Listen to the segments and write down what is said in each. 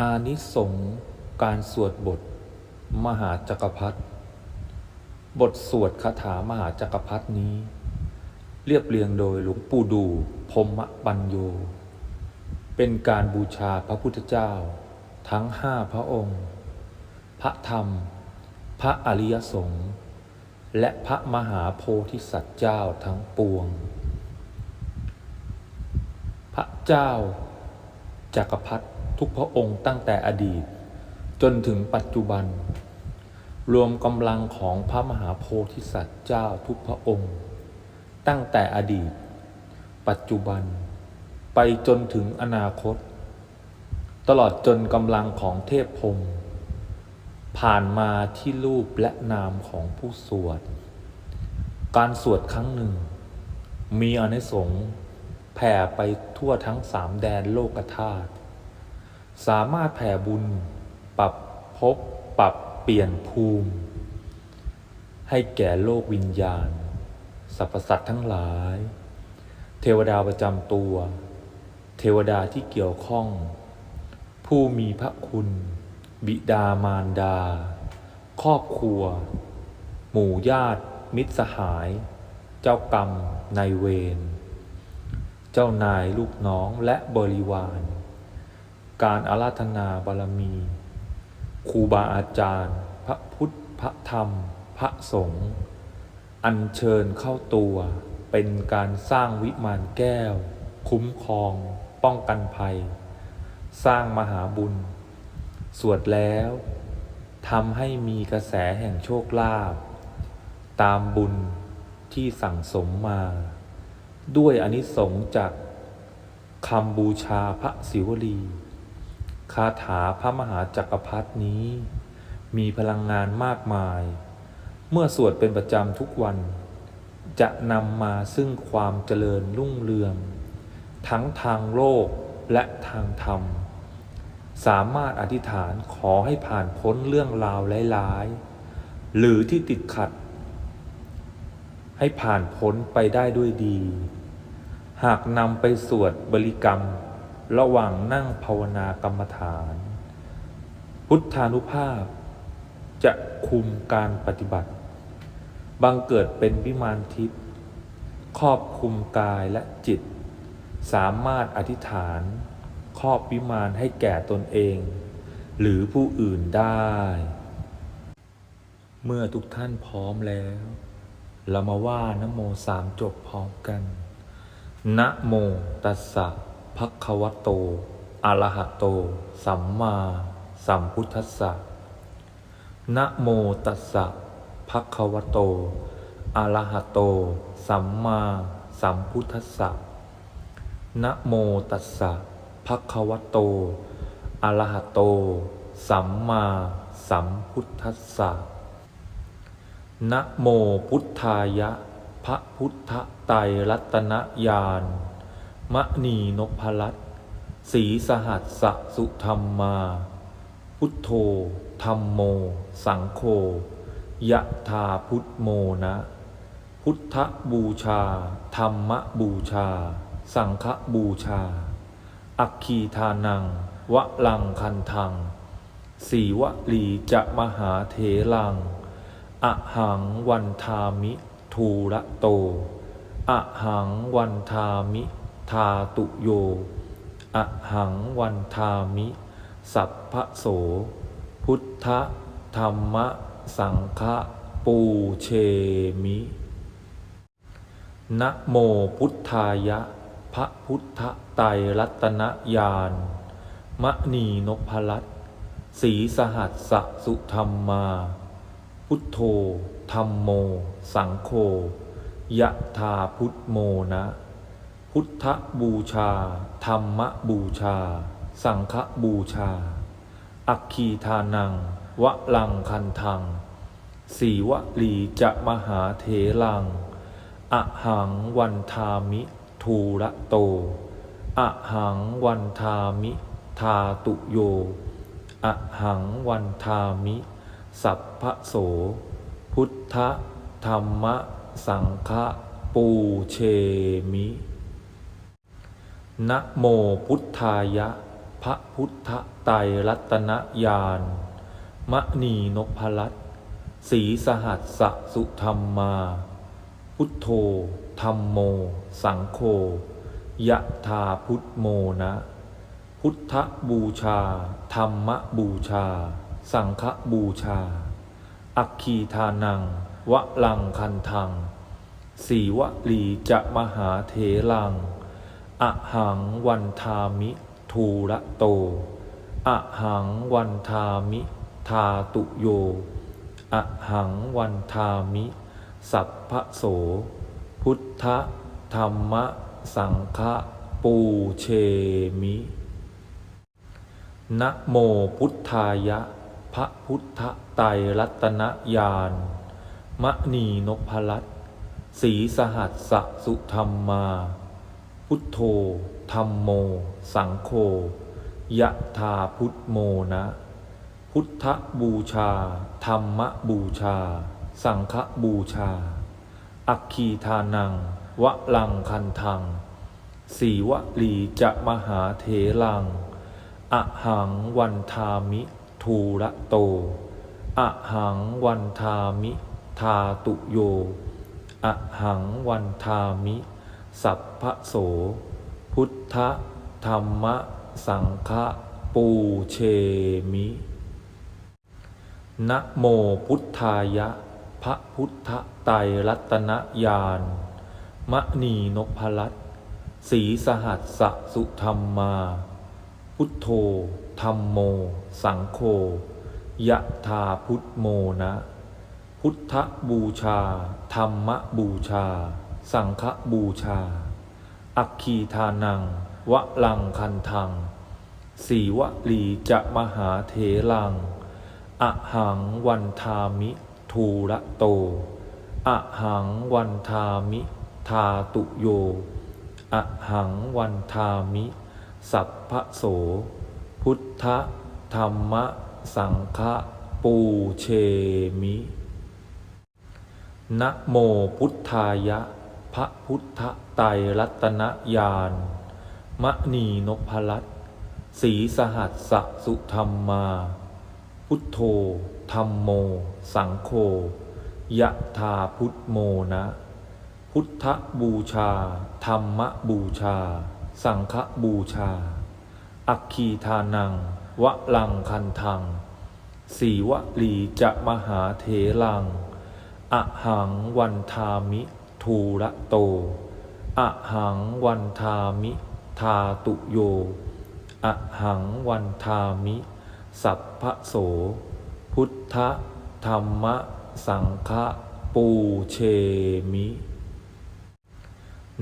อานิสงส์การสวดบท มหาจักรพรรดิบทสวดคาถามหาจักรพรรดินี้ เรียบเรียงโดยหลวงปู่ดูพรหมปัญโย เป็นการบูชาพระพุทธเจ้า ทั้งห้าพระองค์ พระธรรม พระอริยสงฆ์และพระมหาโพธิสัตว์เจ้าทั้งปวง พระเจ้าจักรพรรดิ ทุกพระองค์ตั้งแต่อดีต จนถึงปัจจุบัน รวมกำลังของพระมหาโพธิสัตว์เจ้าทุกพระองค์ ตั้งแต่อดีต ปัจจุบัน ไปจนถึงอนาคต ตลอดจนกำลังของเทพพรมผ่านมาที่รูปและนามของผู้สวด การสวดครั้งหนึ่ง มีอนิสงส์แผ่ไปทั่วทั้งสามแดนโลกธาตุ สามารถแผ่บุญ ปรับภพปรับเปลี่ยนภูมิ ให้แก่โลกวิญญาณสรรพสัตว์ทั้งหลาย เทวดาประจำตัว เทวดาที่เกี่ยวข้อง ผู้มีพระคุณ บิดามารดา ครอบครัว หมู่ญาติ มิตรสหาย เจ้ากรรมนายเวร เจ้านายลูกน้องและบริวาร การอาราธนาบารมีครูบาอาจารย์ พระพุทธพระธรรม พระสงฆ์อัญเชิญเข้าตัว เป็นการสร้างวิมานแก้ว คุ้มครอง ป้องกันภัย สร้างมหาบุญ สวดแล้วทำให้มีกระแสแห่งโชคลาภตามบุญที่สั่งสมมา ด้วยอนิสงส์จากคำบูชาพระศิวลี คาถาพระมหาจักรพรรดินี้ มีพลังงานมากมาย เมื่อสวดเป็นประจำทุกวัน จะนำมาซึ่งความเจริญรุ่งเรือง ทั้งทางโลกและทางธรรม สามารถอธิษฐานขอให้ผ่านพ้นเรื่องราวร้ายๆ หรือที่ติดขัด ให้ผ่านพ้นไปได้ด้วยดี หากนำไปสวดบริกรรม ระหว่างนั่งภาวนากรรมฐาน พุทธานุภาพ จะคุมการปฏิบัติ บังเกิดเป็นวิมานทิพย์ครอบคุมกายและจิต สามารถอธิษฐาน ครอบวิมานให้แก่ตนเอง หรือผู้อื่นได้ เมื่อทุกท่านพร้อมแล้ว เรามาว่านโมสามจบพร้อมกันนะโมตัสสะ ภะควโตอะระหะโต สัมมาสัมพุทธัสสะนะโมตัสสะภะคะวะโต อะระหะโต สัมมาสัมพุทธัสสะนะโมตัสสะภะคะวะโต อะระหะโต สัมมาสัมพุทธัสสะนะโมพุทธายะพระพุทธไตรรัตนญาณ มณีนพรัตสีสหัสสะสุธรรมา พุทโธธรรมโม สังโฆยะธาพุทโมนะ พุทธบูชา ธรรมบูชา สังฆบูชา อัคคีทานัง วะลังคันทัง สีวลีจะมหาเถลังอะหังวันทามิ ทูระโตอะหังวันทามิ ทาตุโยอะหังวันทามิ สัพพะโส พุทธธรรมสังฆปูเชมินะโมพุทธายะ พระพุทธไตรรัตนญาณมณีนพรัตสีสหัสสะสุธรรมา พุทโธธรรมโม สังโฆยะธาพุทโมนะ พุทธบูชา ธรรมบูชา สังฆบูชา อัคคีทานัง วะลังคันทัง สีวลีจะมหาเถลังอะหังวันทามิทูระโตอะหังวันทามิทาตุโยอะหังวันทามิ สัพพะโส พุทธธรรมสังฆปูเชมิ นะโมพุทธายะ พระพุทธไตรรัตนญาณมณีนพรัตน์ศรีสหัสสะสุธรรมา พุทโธธรรมโม สังโฆยะธาพุทโมนะ พุทธบูชา ธรรมบูชา สังฆบูชา อัคคีทานัง วะลังคันทังสีวลีจะมหาเถลัง อะหังวันทามิทูระโตอะหังวันทามิทาตุโยอะหังวันทามิ สัพพะโส พุทธธรรมสังฆปูเชมินะโมพุทธายะ พระพุทธไตรรัตนญาณมณีนพรัตน์ศรีสหัสสสุธรรมา พุทโธธรรมโม สังโฆยะธาพุทโมนะ พุทธบูชา ธรรมบูชา สังฆบูชา อัคคีทานัง วะลังคันทัง สีวลีจะมหาเถลัง อหังวันทามิทูระโต อหังวันทามิ ทาตุโย อหังวันทามิ สัพพะโส พุทธธรรมสังฆปูเชมินะโมพุทธายะ พระพุทธไตรรัตนญาณมณีนพรัตน์ศรีสหัสสะสุธรรมา พุทโธธรรมโม สังโฆยะธาพุทโมนะ พุทธบูชา ธรรมบูชา สังฆบูชา อัคคีทานัง วะลังคันทัง สีวลีจะมหาเถลังอะหังวันทามิทูระโตอะหังวันทามิทาตุโยอะหังวันทามิ สัพพะโส พุทธธรรมสังฆปูเชมินะโมพุทธายะ พระพุทธไตรรัตนญาณมณีนพรัตน์ศรีสหัสสสุธรรมา พุทโธธรรมโม สังโฆยะธาพุทโมนะ พุทธบูชา ธรรมบูชา สังฆบูชา อัคคีทานัง วะลังคันทัง สีวลีจะมหาเถลัง อหังวันทามิ ทูระโตอะหังวันทามิทาตุโยอะหังวันทามิ สัพพะโส พุทธธรรมสังฆปูเชมิ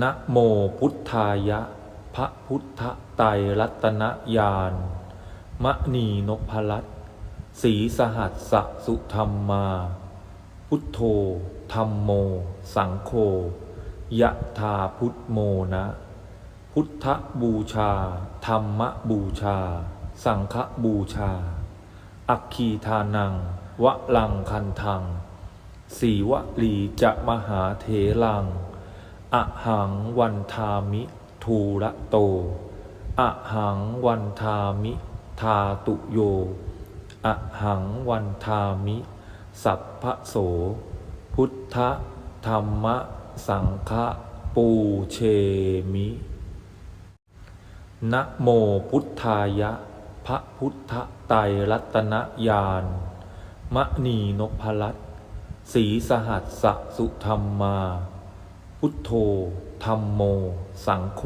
นะโมพุทธายะ พระพุทธไตรรัตนญาณมณีนพรัตน์ศรีสหัสสสุธรรมา พุทโธ ธรรมโม สังโฆยะธาพุทโมนะ พุทธบูชา ธรรมบูชา สังฆบูชา อัคคีทานัง วะลังคันทัง สีวลีจะมหาเถลังอะหังวันทามิทูระโตอะหังวันทามิทาตุโยอะหังวันทามิ สัพพะโส พุทธธรรมสังฆปูเชมินะโมพุทธายะ พระพุทธไตรรัตนญาณมณีนพรัตน์ศรีสหัสสะสุธรรมา พุทโธธรรมโม สังโฆ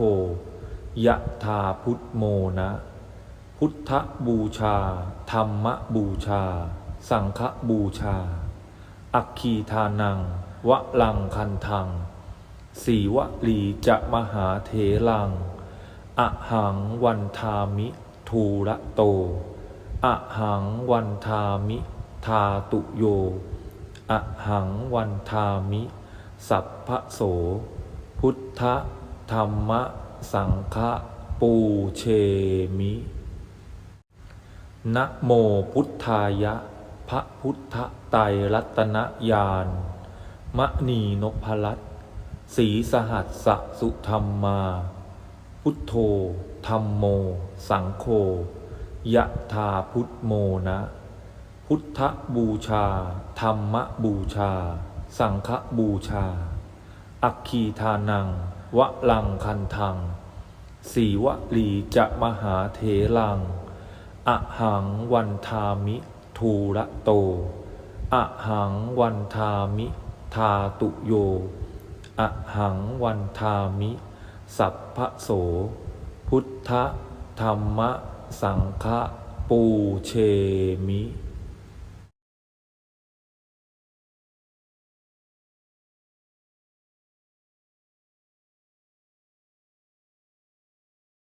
ยะธาพุทโมนะ พุทธบูชา ธรรมบูชา สังฆบูชา อัคคีทานัง วะลังคันทัง สีวลีจะมหาเถลังอะหังวันทามิทูระโตอะหังวันทามิทาตุโยอะหังวันทามิ สัพพะโส พุทธธรรมสังฆปูเชมินะโมพุทธายะ พระพุทธไตรรัตนญาณมณีนพรัตน์ศรีสหัสสสุธรรมมา พุทโธธรรมโม สังโฆยะธาพุทโมนะ พุทธบูชา ธรรมบูชา สังฆบูชา อัคคีทานัง วะลังคันทัง สีวลีจะมหาเถลัง อหังวันทามิ ทูระโตอะหังวันทามิทาตุโยอะหังวันทามิ สัพพะโส พุทธธรรมสังฆปูเชมิ